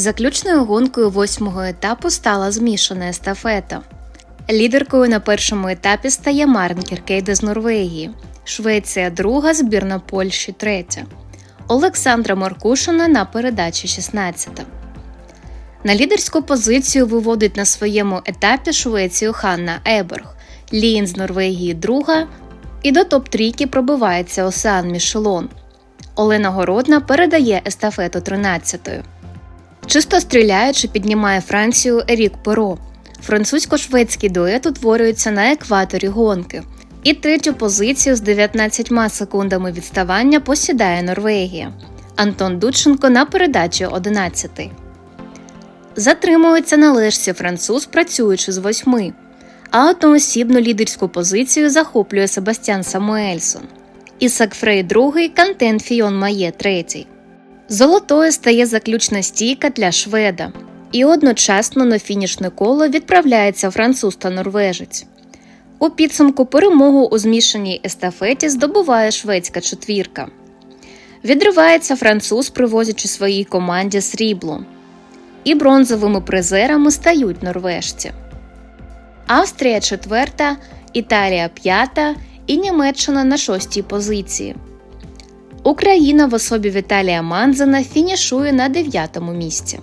Заключною гонкою восьмого етапу стала змішана естафета. Лідеркою на першому етапі стає Марн Кіркейде з Норвегії, Швеція друга, збірна Польщі третя. Олександра Маркушина на передачі 16. На лідерську позицію виводить на своєму етапі Швецію Ханна Еберг, Лін з Норвегії друга, і до топ-трійки пробивається Осеан Мішелон. Олена Городна передає естафету 13-ю. Чисто стріляючи, піднімає Францію Ерік Перо. Французько-шведський дует утворюється на екваторі гонки. І третю позицію з 19 секундами відставання посідає Норвегія. Антон Дудченко на передачі 11. Затримується на лежці француз, працюючи з восьми. А одноосібну лідерську позицію захоплює Себастьян Самуельсон. Ісак Фрей другий, Кантен Фіон Має третій. Золотою стає заключна стійка для шведа, і одночасно на фінішне коло відправляється француз та норвежець. У підсумку перемогу у змішаній естафеті здобуває шведська четвірка. Відривається француз, привозячи своїй команді срібло. І бронзовими призерами стають норвежці. Австрія четверта, Італія п'ята і Німеччина на шостій позиції. Україна в особі Віталія Манзена фінішує на дев'ятому місці.